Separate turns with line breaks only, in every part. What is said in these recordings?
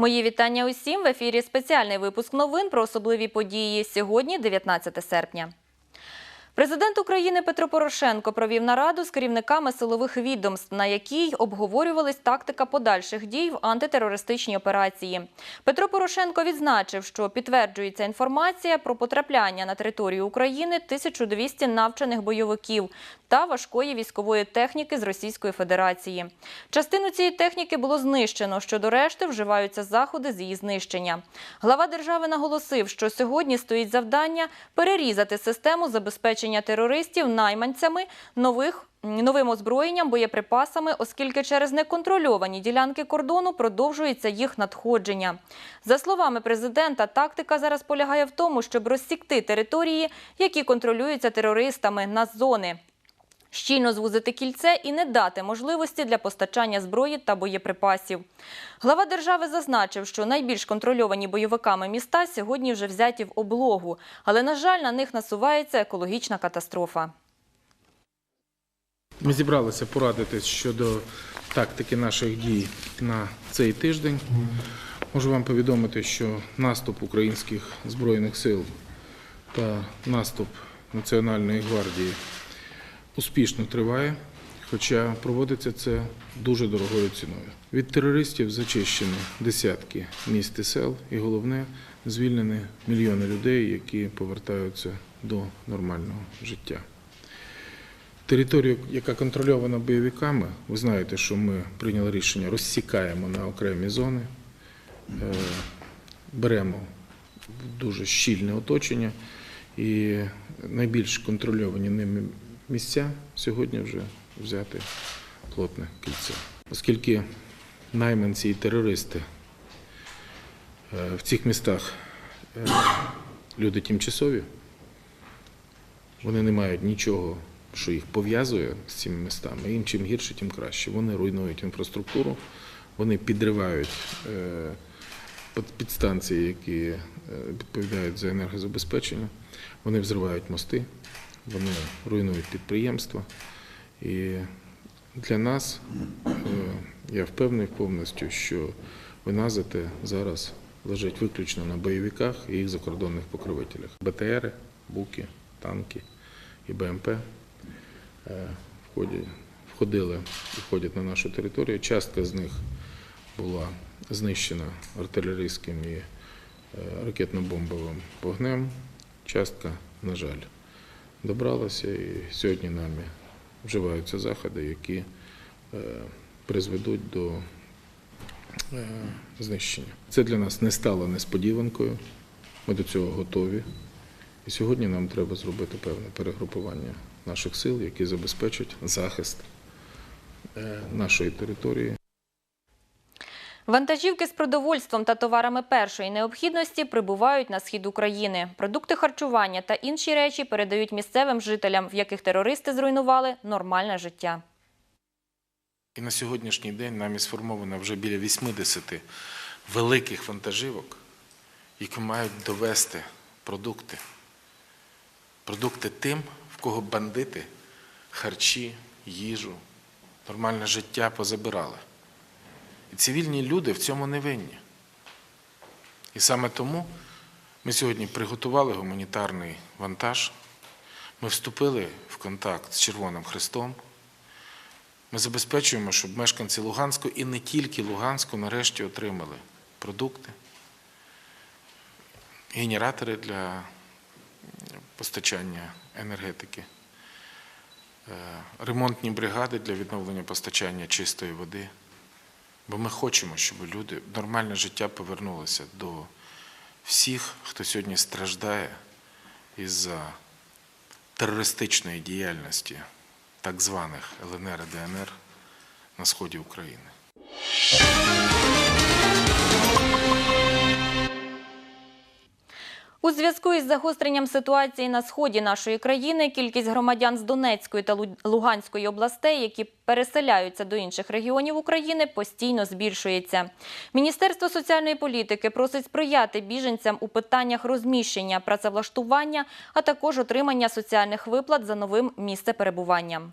Мої вітання усім в ефірі. Спеціальний випуск новин про особливі події. Сьогодні 19 серпня. Президент України Петро Порошенко провів нараду з керівниками силових відомств, на якій обговорювалась тактика подальших дій в антитерористичній операції. Петро Порошенко відзначив, що підтверджується інформація про потрапляння на територію України 1200 навчених бойовиків та важкої військової техніки з Російської Федерації. Частину цієї техніки було знищено. Щодо решти вживаються заходи з її знищення. Глава держави наголосив, що сьогодні стоїть завдання перерізати систему забезпечення терористів найманцями нових. Новим озброєнням, боєприпасами, оскільки через неконтрольовані ділянки кордону продовжується їх надходження. За словами президента, тактика зараз полягає в тому, щоб розсікти території, які контролюються терористами на зони щільно звузити кільце і не дати можливості для постачання зброї та боєприпасів. Глава держави зазначив, що найбільш контрольовані бойовиками міста сьогодні вже взяті в облогу, але, на жаль, на них насувається екологічна катастрофа.
Ми зібралися порадитись щодо тактики наших дій на цей тиждень. Можу вам повідомити, що наступ українських збройних сил та наступ Національної гвардії успішно триває, хоча проводиться це дуже дорогою ціною. Від терористів зачищені десятки міст і сел, і головне звільнені мільйони людей, які повертаються до нормального життя. Територію, яка контрольована бойовиками, ви знаєте, що ми прийняли рішення, розсікаємо на окремі зони, е, беремо дуже щільне оточення і найбільш контрольовані ними місця сьогодні вже взяти плотне кільце. Оскільки найманці і терористи е, в цих містах е, люди тимчасові, вони не мають нічого, що їх пов'язує з цими містами. Їм чим гірше, тим краще. Вони руйнують інфраструктуру, вони підривають е, підстанції, які відповідають за енергозабезпечення. Вони взривають мости, вони руйнують підприємства. І для нас, е, я впевнений повністю, що вина за те зараз лежить виключно на бойовиках і їх закордонних покровителях. БТРи, буки, танки і БМП е, входили і входять на нашу територію. Частка з них була знищена артилерійським і е, ракетно-бомбовим вогнем. Частка, на жаль, добралася і сьогодні нами вживаються заходи, які е, призведуть до е, знищення. Це для нас не стало несподіванкою. Ми до цього готові. І сьогодні нам треба зробити певне перегрупування наших сил, які забезпечать захист е, нашої території.
Вантажівки з продовольством та товарами першої необхідності прибувають на схід України. Продукти харчування та інші речі передають місцевим жителям, в яких терористи зруйнували нормальне життя.
І на сьогоднішній день нами сформовано вже біля 80 великих вантажівок, які мають довести продукти. Продукти тим, в кого бандити, харчі, їжу, нормальне життя позабирали. І цивільні люди в цьому не винні. І саме тому ми сьогодні приготували гуманітарний вантаж, ми вступили в контакт з Червоним Христом. Ми забезпечуємо, щоб мешканці Луганську і не тільки Луганську нарешті отримали продукти, генератори для постачання енергетики, е, ремонтні бригади для відновлення постачання чистої води. Бо ми хочемо, щоб люди нормальне життя повернулося до всіх, хто сьогодні страждає із-за терористичної діяльності так званих ЛНР і ДНР на сході України.
У зв'язку із загостренням ситуації на сході нашої країни кількість громадян з Донецької та Луганської областей, які переселяються до інших регіонів України, постійно збільшується. Міністерство соціальної політики просить сприяти біженцям у питаннях розміщення, працевлаштування, а також отримання соціальних виплат за новим місцеперебуванням.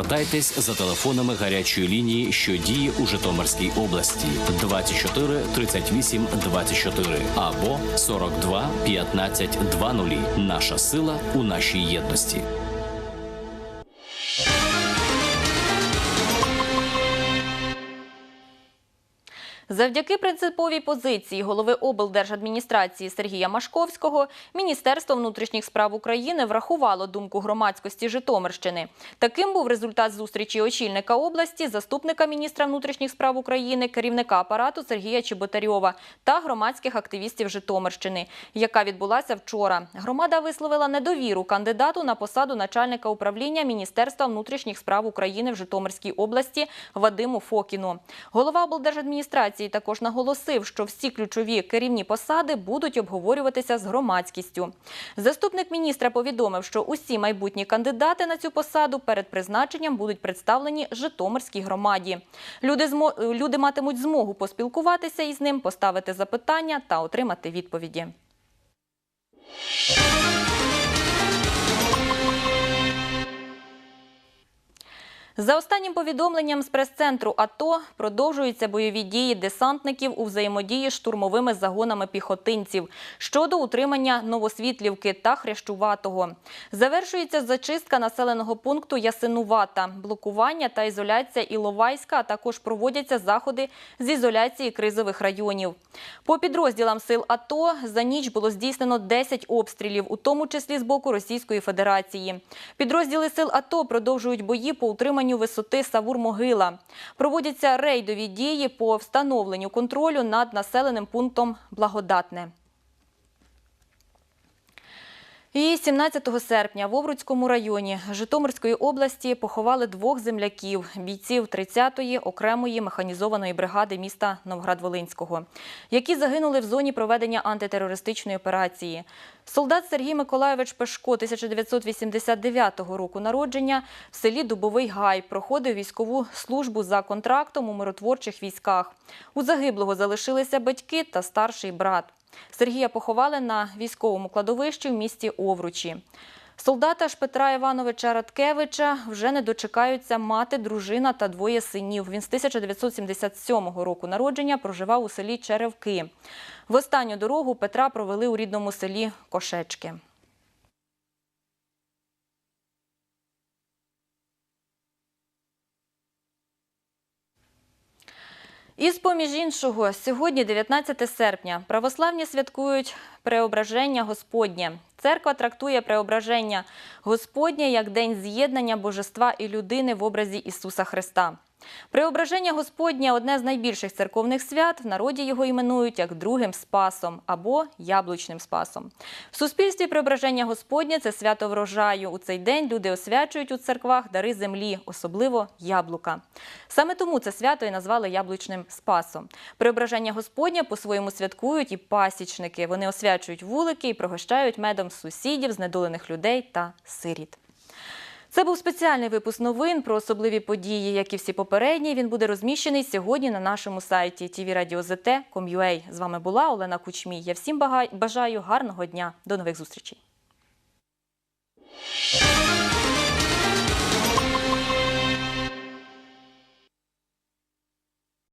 звертайтесь за телефонами гарячої лінії, що діє у Житомирській області 24 38 24 або 42 15 20. Наша сила у нашій єдності.
Завдяки принциповій позиції голови облдержадміністрації Сергія Машковського Міністерство внутрішніх справ України врахувало думку громадськості Житомирщини. Таким був результат зустрічі очільника області, заступника міністра внутрішніх справ України, керівника апарату Сергія Чеботарьова та громадських активістів Житомирщини, яка відбулася вчора. Громада висловила недовіру кандидату на посаду начальника управління Міністерства внутрішніх справ України в Житомирській області Вадиму Фокіну. Голова облдержадміністрації також наголосив, що всі ключові керівні посади будуть обговорюватися з громадськістю. Заступник міністра повідомив, що усі майбутні кандидати на цю посаду перед призначенням будуть представлені Житомирській громаді. Люди матимуть змогу поспілкуватися із ним, поставити запитання та отримати відповіді. За останнім повідомленням з прес-центру АТО продовжуються бойові дії десантників у взаємодії з штурмовими загонами піхотинців щодо утримання Новосвітлівки та Хрящуватого. Завершується зачистка населеного пункту Ясинувата, блокування та ізоляція Іловайська, а також проводяться заходи з ізоляції кризових районів. По підрозділам сил АТО за ніч було здійснено 10 обстрілів, у тому числі з боку Російської Федерації. Підрозділи сил АТО продовжують бої по утриманню висоти Савур-Могила. Проводяться рейдові дії по встановленню контролю над населеним пунктом Благодатне. І 17 серпня в Овруцькому районі Житомирської області поховали двох земляків, бійців 30-ї окремої механізованої бригади міста Новград-Волинського, які загинули в зоні проведення антитерористичної операції. Солдат Сергій Миколайович Пешко 1989 року народження в селі Дубовий Гай проходив військову службу за контрактом у миротворчих військах. У загиблого залишилися батьки та старший брат. Сергія поховали на військовому кладовищі в місті Овручі. Солдата ж Петра Івановича Радкевича вже не дочекаються мати, дружина та двоє синів. Він з 1977 року народження проживав у селі Черевки. В останню дорогу Петра провели у рідному селі Кошечки. І з-поміж іншого, сьогодні, 19 серпня, православні святкують преображення Господнє. Церква трактує преображення Господнє як день з'єднання божества і людини в образі Ісуса Христа. Преображення Господнє одне з найбільших церковних свят. В народі його іменують як другим спасом або яблучним спасом. В суспільстві преображення Господнє це свято врожаю. У цей день люди освячують у церквах дари землі, особливо яблука. Саме тому це свято і назвали яблучним спасом. Преображення Господнє по-своєму святкують і пасічники. Вони освячують вулики і пригощають медом сусідів, знедолених людей та сиріт. Це був спеціальний випуск новин про особливі події, як і всі попередні. Він буде розміщений сьогодні на нашому сайті tvradio.zt.com.ua. З вами була Олена Кучмій. Я всім бажаю гарного дня. До нових зустрічей.